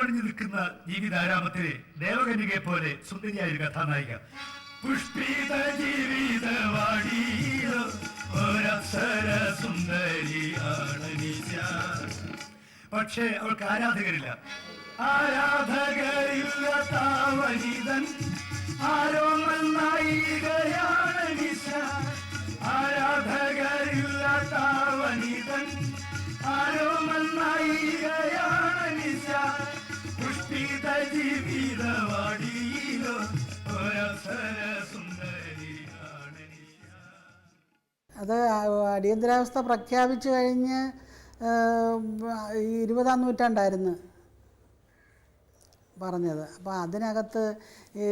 പൂവണിഞ്ഞു നിൽക്കുന്ന ജീവിതാരാമത്തിലെ ദേവകന്യകയെ പോലെ സുന്ദരിയായ ഒരു കഥാനായിക. പുഷ്പിത ജീവിതവാടിയിലോ ഒരപ്സര സുന്ദരിയാണ്. പക്ഷേ അവൾക്ക് ആരാധകരില്ല. ആരാധകരില്ല താവനിതൻ. ആരോമൽ നായികയാണ് നിശ ആരാധകരില്ല താവനിതൻ. ആരോമൽ നായികയാണ് അത് അടിയന്തരാവസ്ഥ പ്രഖ്യാപിച്ചു കഴിഞ്ഞ് ഇരുപതാം നൂറ്റാണ്ടായിരുന്നു പറഞ്ഞത്. അപ്പോൾ അതിനകത്ത് ഈ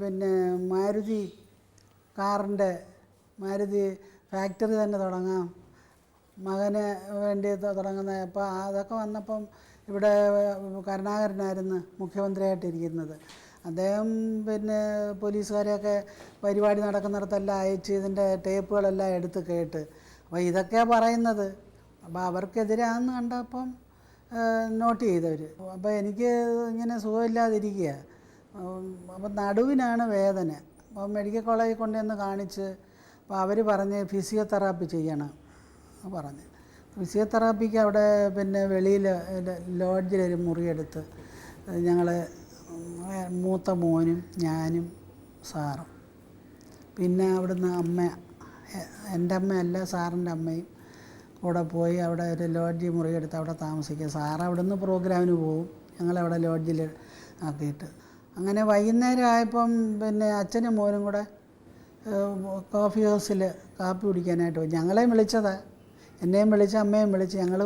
പിന്നെ മാരുതി കാറിന്റെ മാരുതി ഫാക്ടറി തന്നെ തുടങ്ങാം. മകന് വേണ്ടി തുടങ്ങുന്ന അപ്പോൾ അതൊക്കെ വന്നപ്പം ഇവിടെ കരുണാകരനായിരുന്നു മുഖ്യമന്ത്രിയായിട്ടിരിക്കുന്നത്. അദ്ദേഹം പിന്നെ പോലീസുകാരെയൊക്കെ പരിപാടി നടക്കുന്നിടത്തെല്ലാം അയച്ച് ഇതിന്റെ ടേപ്പുകളെല്ലാം എടുത്ത് കേട്ട്. അപ്പോൾ ഇതൊക്കെ പറയുന്നത്. അപ്പോൾ അവർക്കെതിരാന്ന് കണ്ടപ്പം നോട്ട് ചെയ്തവർ അപ്പോൾ എനിക്ക് ഇങ്ങനെ സുഖമില്ലാതിരിക്കുക. അപ്പം നടുവിനാണ് വേദന. അപ്പോൾ മെഡിക്കൽ കോളേജിൽ കൊണ്ടുവന്ന് കാണിച്ച് അപ്പോൾ അവർ പറഞ്ഞ് ഫിസിയോതെറാപ്പി ചെയ്യണം പറഞ്ഞ്. ഫിസിയോതെറാപ്പിക്ക് അവിടെ പിന്നെ വെളിയിൽ ലോഡ്ജിലൊരു മുറിയെടുത്ത് ഞങ്ങൾ മൂത്ത മോനും ഞാനും സാറും. പിന്നെ അവിടുന്ന് അമ്മ എന്റെ അമ്മയല്ല സാറിന്റെ അമ്മയും കൂടെ പോയി അവിടെ ഒരു ലോഡ്ജ് മുറിയെടുത്ത് അവിടെ താമസിക്കുക. സാറ് അവിടുന്ന് പ്രോഗ്രാമിന് പോകും ഞങ്ങളവിടെ ലോഡ്ജിൽ ആക്കിയിട്ട്. അങ്ങനെ വൈകുന്നേരം ആയപ്പം പിന്നെ അച്ഛനും മോനും കൂടെ കോഫി ഹൗസിൽ കാപ്പി കുടിക്കാനായിട്ട് പോയി. ഞങ്ങളെയും വിളിച്ചതാ. എന്നെയും വിളിച്ച് അമ്മയും വിളിച്ച് ഞങ്ങൾ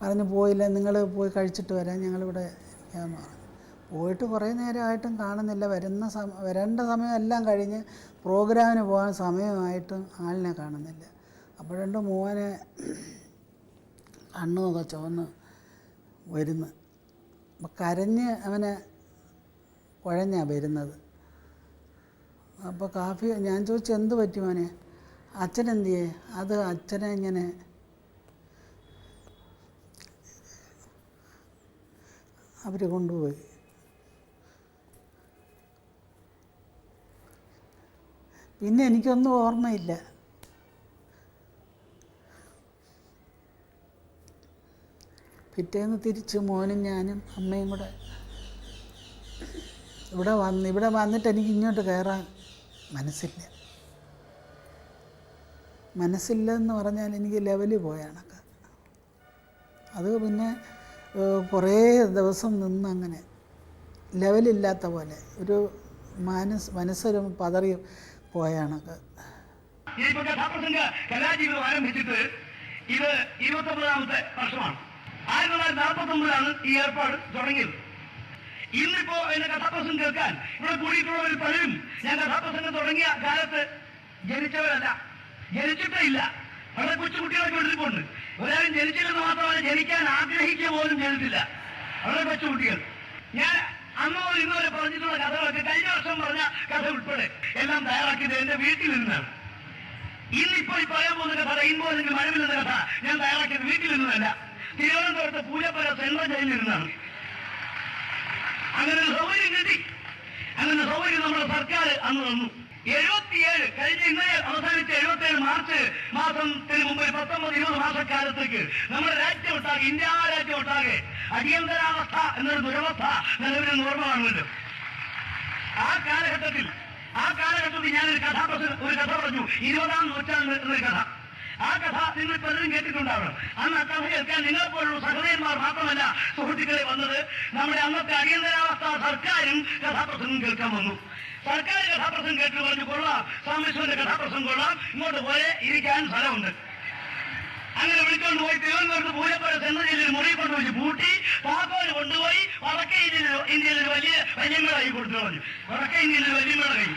പറഞ്ഞു പോയില്ല നിങ്ങൾ പോയി കഴിച്ചിട്ട് വരാം ഞങ്ങളിവിടെ പോയിട്ട് കുറേ നേരമായിട്ടും കാണുന്നില്ല. വരുന്ന സമ വരേണ്ട സമയം എല്ലാം കഴിഞ്ഞ് പ്രോഗ്രാമിന് പോകാൻ സമയമായിട്ടും ആളിനെ കാണുന്നില്ല. അപ്പോഴുണ്ട് മോനെ കണ്ണുമൊക്കെ ചുവന്ന് വരുന്നു. അപ്പം കരഞ്ഞ് അവനെ കുഴഞ്ഞാണ് വരുന്നത്. അപ്പോൾ കാഫി ഞാൻ ചോദിച്ചു എന്ത് പറ്റി മോനെ? അച്ഛൻ എന്ത് അത് അച്ഛനെ ഇങ്ങനെ അവർ കൊണ്ടുപോയി. പിന്നെ എനിക്കൊന്നും ഓർമ്മയില്ല. പിറ്റേന്ന് തിരിച്ച് മോനും ഞാനും അമ്മയും കൂടെ ഇവിടെ വന്ന് ഇവിടെ വന്നിട്ട് എനിക്ക് ഇങ്ങോട്ട് കയറാൻ മനസ്സില്ല. മനസ്സില്ലെന്ന് പറഞ്ഞാൽ എനിക്ക് ലെവൽ പോയാണൊക്കെ അത് പിന്നെ കുറേ ദിവസം നിന്ന് അങ്ങനെ ലെവലില്ലാത്ത പോലെ. ഒരു മനസ് മനസ്സൊരു പതറി പോയാണൊക്കെ ഇപ്പൊ കഥാപ്രസംഗ കലാജീവിതം ആരംഭിച്ചിട്ട് ഇത് ഇരുപത്തൊമ്പതാമത്തെ വർഷമാണ്. ആയിരത്തി തൊള്ളായിരത്തി നാൽപ്പത്തി ഒമ്പതിലാണ് ഈ ഏർപ്പാട് തുടങ്ങിയത്. ഇന്നിപ്പോ എന്റെ കഥാപ്രസംഗം കേൾക്കാൻ ഇവിടെ കൂടിയിട്ടുള്ളവർ പലരും ഞാൻ കഥാപ്രസംഗം തുടങ്ങിയ കാലത്ത് ജനിച്ചവരല്ല. ജനിച്ചിട്ടേ ഇല്ല. വളരെ കൊച്ചുകുട്ടികളൊക്കെ വീട്ടിൽപ്പോണ്ട് ഒരാളും ജനിച്ചില്ലെന്ന് മാത്രമല്ല ജനിക്കാൻ ആഗ്രഹിക്കുക പോലും ചെയ്തിട്ടില്ല. വളരെ കൊച്ചുകുട്ടികൾ ഞാൻ അന്നോ ഇന്നുവരെ പറഞ്ഞിട്ടുള്ള കഥകളൊക്കെ കഴിഞ്ഞ വർഷം പറഞ്ഞ കഥ ഉൾപ്പെടെ എല്ലാം തയ്യാറാക്കിയത് എന്റെ വീട്ടിൽ നിന്നാണ്. ഇന്നിപ്പോൾ ഈ പറയാൻ പോകുന്ന കഥ റെയിൻബോ അല്ലെങ്കിൽ മഴവിൽ കഥ ഞാൻ തയ്യാറാക്കിയത് വീട്ടിൽ നിന്നല്ല. തിരുവനന്തപുരത്ത് പൂജപ്പുര സെൻട്രൽ ജയിലിൽ നിന്നാണ് അങ്ങനെ ഒരു സൗകര്യം കിട്ടി. അങ്ങനെ സൗകര്യം നമ്മുടെ സർക്കാർ അന്ന് തന്നു. കഴിഞ്ഞ ഇന്നലെ അവസാനിച്ച എഴുപത്തേഴ് മാർച്ച് മാസത്തിന് മുമ്പ് പത്തൊമ്പത് ഇരുപത് മാസക്കാലത്തേക്ക് നമ്മുടെ രാജ്യം ഒട്ടാകെ ഇന്ത്യ രാജ്യം ഒട്ടാകെ അടിയന്തരാവസ്ഥ എന്നൊരു ദുരവസ്ഥ നിലവിൽ ഓർമ്മ ആ കാലഘട്ടത്തിൽ ആ കാലഘട്ടത്തിൽ ഞാനൊരു കഥ ഒരു കഥ പറഞ്ഞു. ഇരുപതാം നൂറ്റാണ്ട് എന്നൊരു കഥ. ആ കഥ നിങ്ങൾ പലരും കേട്ടിട്ടുണ്ടാവണം. അന്ന് ആ കഥ കേൾക്കാൻ നിങ്ങൾ പോലുള്ള സഹൃദയന്മാർ മാത്രമല്ല സുഹൃത്തുക്കളെ വന്നത്. നമ്മുടെ അന്നത്തെ അടിയന്തരാവസ്ഥ സർക്കാരും കഥാപ്രസംഗം കേൾക്കാൻ വന്നു. സർക്കാർ കഥാപ്രസംഗം കേട്ട് പറഞ്ഞു കൊള്ളാം. സാമേശ്വരന്റെ കഥാപ്രസംഗം കൊള്ളാം. ഇങ്ങോട്ട് പോലെ ഇരിക്കാൻ സ്ഥലമുണ്ട്. അങ്ങനെ വിളിച്ചുകൊണ്ട് പോയി തിരുവനന്തപുരത്ത് പൂജപ്പുര സെൻട്രൽ ജയിലിൽ മുറി കൊണ്ടുപോയി പൂട്ടി താക്കോൽ കൊണ്ടുപോയി വടക്കേ ഇന്ത്യയിൽ ഇന്ത്യയിൽ ഒരു വലിയ വല്യമ്മയുടെ കൈ കൊടുത്തു പറഞ്ഞു. വടക്കേ ഇന്ത്യയിൽ വല്യമ്മയുടെ കൈ.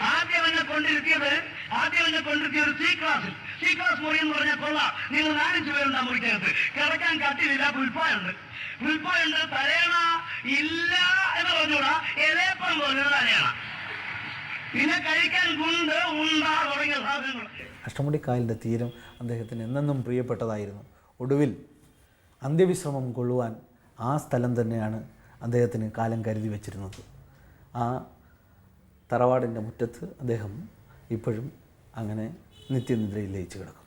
ആദ്യം എന്നെ കൊണ്ടിരുത്തിയത് ആദ്യം എന്നെ ഒരു സി ക്ലാസ്സിൽ സി ക്ലാസ് മുറി എന്ന് പറഞ്ഞാൽ കൊള്ളാം. നിങ്ങൾ നാലഞ്ച് പേരുണ്ട് മുറിക്കകത്ത് കിടക്കാൻ കട്ടിലില്ല പുൽപ്പായുണ്ട്. പുൽപ്പായുണ്ട് തലേണ ഇല്ല എന്ന് പറഞ്ഞുകൂടാ. എലേപ്പം പോലെ തലേണ പിന്നെ കഴിക്കാൻ ഗുണ്ട് ഉണ്ട തുടങ്ങിയ സാധനങ്ങൾ. അഷ്ടമുടിക്കായലിന്റെ തീരം അദ്ദേഹത്തിന് എന്നെന്നും പ്രിയപ്പെട്ടതായിരുന്നു. ഒടുവിൽ അന്ത്യവിശ്രമം കൊള്ളുവാൻ ആ സ്ഥലം തന്നെയാണ് അദ്ദേഹത്തിന് കാലം കരുതി വച്ചിരുന്നത്. ആ തറവാടിന്റെ മുറ്റത്ത് അദ്ദേഹം ഇപ്പോഴും അങ്ങനെ നിത്യനിദ്രയിൽ ലയിച്ച് കിടക്കുന്നു.